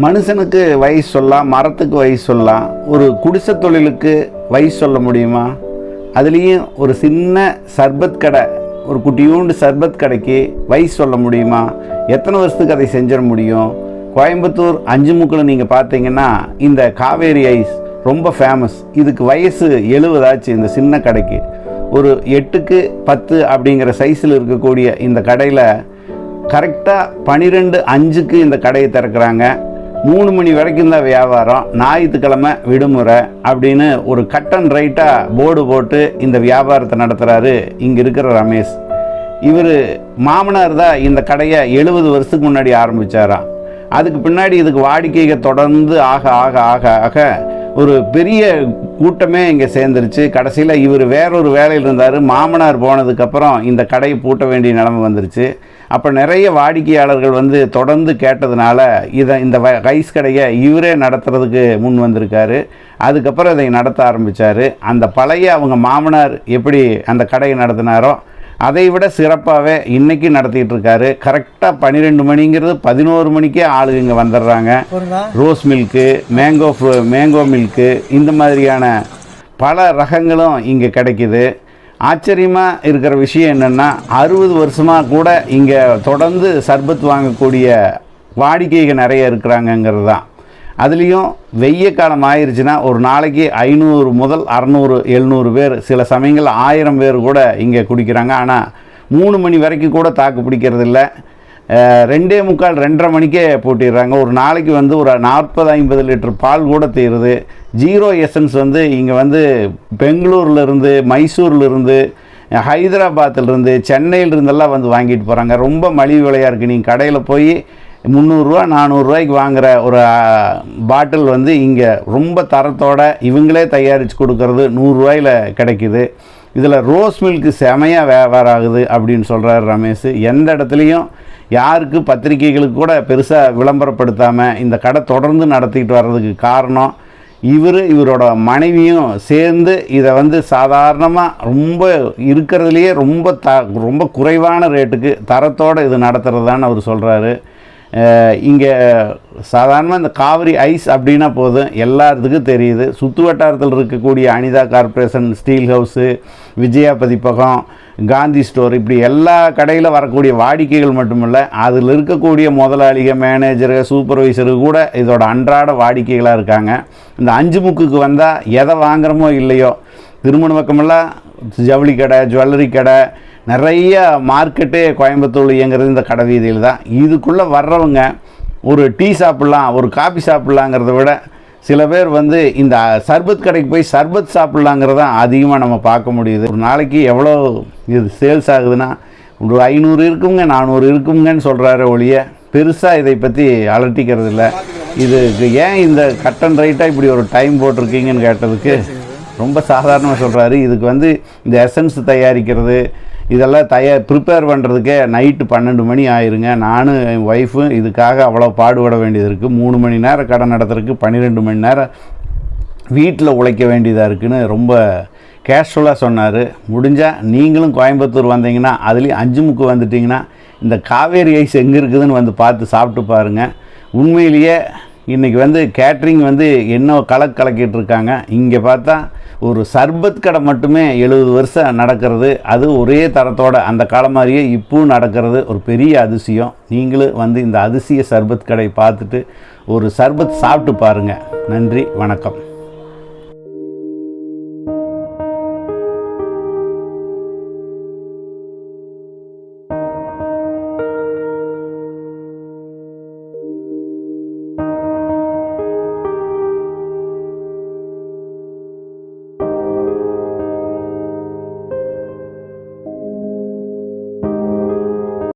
மனுஷனுக்கு வயசு சொல்லலாம் மரத்துக்கு வயசு சொல்லலாம் ஒரு குடிசை தொழிலுக்கு வயசு சொல்ல முடியுமா? அதுலேயும் ஒரு சின்ன சர்பத் கடை ஒரு குட்டியூண்டு சர்பத் கடைக்கு வயசு சொல்ல முடியுமா? எத்தனை வருஷத்துக்கு அதை செஞ்சிட முடியும்? கோயம்புத்தூர் அஞ்சு முக்கில் நீங்கள் பார்த்தீங்கன்னா இந்த காவேரி ஐஸ் ரொம்ப ஃபேமஸ் இதுக்கு வயசு எழுபதாச்சு இந்த சின்ன கடைக்கு. ஒரு எட்டுக்கு பத்து அப்படிங்கிற சைஸில் இருக்கக்கூடிய இந்த கடையில் கரெக்டாக பன்னிரெண்டு அஞ்சுக்கு இந்த கடையை திறக்கிறாங்க. மூணு மணி வரைக்கும் தான் வியாபாரம். ஞாயிற்றுக்கிழமை விடுமுறை அப்படின்னு ஒரு கட் அண்ட் ரைட்டாக போர்டு போட்டு இந்த வியாபாரத்தை நடத்துகிறாரு இங்கே இருக்கிற ரமேஷ். இவர் மாமனார் தான் இந்த கடையை எழுபது வருஷத்துக்கு முன்னாடி ஆரம்பித்தாராம் அதுக்கு பின்னாடி இதுக்கு வாடிக்கைகள் தொடர்ந்து ஆக ஆக ஆக ஆக ஒரு பெரிய கூட்டமே இங்கே சேர்ந்துருச்சு. கடைசியில் இவர் வேறொரு வேலையில் இருந்தார். மாமனார் போனதுக்கப்புறம் இந்த கடையை பூட்ட வேண்டிய நிலைமை வந்துருச்சு. அப்போ நிறைய வாடிக்கையாளர்கள் வந்து தொடர்ந்து கேட்டதுனால இதை இந்த ரைஸ் கடையை இவரே நடத்துறதுக்கு முன் வந்திருக்காரு. அதுக்கப்புறம் இதை நடத்த ஆரம்பித்தார் அந்த பழைய அவங்க மாமனார் எப்படி அந்த கடையை நடத்தினாரோ அதை விட சிறப்பாகவே இன்றைக்கி நடத்திட்டு இருக்காரு கரெக்டாக பன்னிரெண்டு மணிங்கிறது பதினோரு மணிக்கே ஆளுங்க இங்கே வந்துடுறாங்க. Rose milk mango mango milk இந்த மாதிரியான பல ரகங்களும் இங்கே கிடைக்குது. ஆச்சரியமாக இருக்கிற விஷயம் என்னென்னா அறுபது வருஷமாக கூட இங்கே தொடர்ந்து சர்பத் வாங்கக்கூடிய வாடிக்கைகள் நிறைய இருக்கிறாங்கங்கிறது தான். அதுலேயும் வெய்ய காலம் ஆயிடுச்சுன்னா ஒரு நாளைக்கு ஐநூறு முதல் அறநூறு எழுநூறு பேர் சில சமயங்கள் ஆயிரம் பேர் கூட இங்கே குடிக்கிறாங்க. ஆனால் மூணு மணி வரைக்கும் கூட தாக்கு பிடிக்கிறதில்ல. ரெண்டே முக்கால் ரெண்டரை மணிக்கே போட்டிடுறாங்க. ஒரு நாளைக்கு வந்து ஒரு நாற்பது ஐம்பது லிட்டர் பால் கூட தீருது. ஜீரோ எசன்ஸ் வந்து இங்கே வந்து பெங்களூர்லேருந்து மைசூர்லேருந்து ஹைதராபாத்திலிருந்து சென்னையிலிருந்தெல்லாம் வந்து வாங்கிட்டு போகிறாங்க ரொம்ப மலிவு விலையாக இருக்குது நீங்கள் கடையில் போய் முந்நூறுரூவா நானூறுரூவாய்க்கு வாங்குகிற ஒரு பாட்டில் வந்து இங்கே ரொம்ப தரத்தோட இவங்களே தயாரித்து கொடுக்கறது நூறுரூவாயில் கிடைக்குது. இதில் ரோஸ் மில்க்கு செமையாக வியாபாரம் ஆகுது அப்படின்னு சொல்கிறார் ரமேஷ். எந்த இடத்துலையும் யாருக்கு பத்திரிக்கைகளுக்கு கூட பெருசாக விளம்பரப்படுத்தாமல் இந்த கடை தொடர்ந்து நடத்திக்கிட்டு வர்றதுக்கு காரணம் இவர் இவரோட மனைவியும் சேர்ந்து இதை வந்து சாதாரணமாக ரொம்ப இருக்கிறதுலையே ரொம்ப த ரொம்ப குறைவான ரேட்டுக்கு தரத்தோடு இது நடத்துகிறதான்னு அவர் சொல்கிறாரு இங்கே சாதாரணமாக இந்த காவிரி ஐஸ் அப்படின்னா போதும். எல்லாத்துக்கும் தெரியுது. சுற்று வட்டாரத்தில் இருக்கக்கூடிய Anitha corporation steel house Vijaya பதிப்பகம் காந்தி ஸ்டோர் இப்படி எல்லா கடையில் வரக்கூடிய வாடிக்கைகள் மட்டுமில்ல அதில் இருக்கக்கூடிய முதலாளிக மேனேஜரு சூப்பர்வைசரு கூட இதோட அன்றாட வாடிக்கைகளாக இருக்காங்க. இந்த அஞ்சு முக்குக்கு வந்தால் எதை வாங்குறோமோ இல்லையோ திருமண பக்கமெல்லாம் ஜவுளி கடை ஜுவல்லரி கடை நிறைய மார்க்கெட்டே கோயம்புத்தூர் இயங்குறது இந்த கடை வீதியில் தான் இதுக்குள்ளே வர்றவங்க ஒரு டீ சாப்பிட்லாம் ஒரு காஃபி சாப்பிட்லாங்கிறத விட சில பேர் வந்து இந்த சர்பத் கடைக்கு போய் சர்பத் சாப்பிட்லாங்கிறதான் அதிகமாக நம்ம பார்க்க முடியுது. ஒரு நாளைக்கு எவ்வளோ இது சேல்ஸ் ஆகுதுன்னா ஒரு ஐநூறு இருக்குங்க நானூறு இருக்குங்கன்னு சொல்கிறாரு ஒழிய பெருசாக இதை பற்றி அலட்டிக்கிறது இல்லை இதுக்கு ஏன் இந்த கட் அண்ட் ரைட்டாக இப்படி ஒரு டைம் போட்டிருக்கீங்கன்னு கேட்டதுக்கு ரொம்ப சாதாரணமாக சொல்கிறாரு இதுக்கு வந்து இந்த எசன்ஸ் தயாரிக்கிறது இதெல்லாம் தயார் ப்ரிப்பேர் பண்ணுறதுக்கே நைட்டு பன்னெண்டு மணி ஆயிருங்க. நானும் என் ஒய்ஃபும் இதுக்காக அவ்வளோ பாடுபட வேண்டியது இருக்குது மூணு மணி நேரம் கடை நடத்துறதுக்கு பன்னிரெண்டு மணி நேரம் வீட்டில் உழைக்க வேண்டியதாக இருக்குன்னு ரொம்ப கேஷுவலாக சொன்னார். முடிஞ்சால் நீங்களும் கோயம்புத்தூர் வந்தீங்கன்னா அதுலேயும் அஞ்சு முக்கு வந்துட்டிங்கன்னா இந்த காவேரி ஐஸ் எங்கே இருக்குதுன்னு வந்து பார்த்து சாப்பிட்டு பாருங்கள் உண்மையிலேயே இன்றைக்கி வந்து கேட்ரிங் வந்து என்ன கலக்கு கலக்கிட்டு இருக்காங்க. இங்கே பார்த்தா ஒரு சர்பத் கடை மட்டுமே எழுபது வருஷம் நடக்கிறது. அது ஒரே தரத்தோட அந்த காலம் மாதிரியே இப்பவும் நடக்கிறது. ஒரு பெரிய அதிசயம். நீங்களும் வந்து இந்த அதிசய சர்பத் கடை பார்த்துட்டு ஒரு சர்பத் சாப்பிட்டு பாருங்கள் நன்றி வணக்கம்.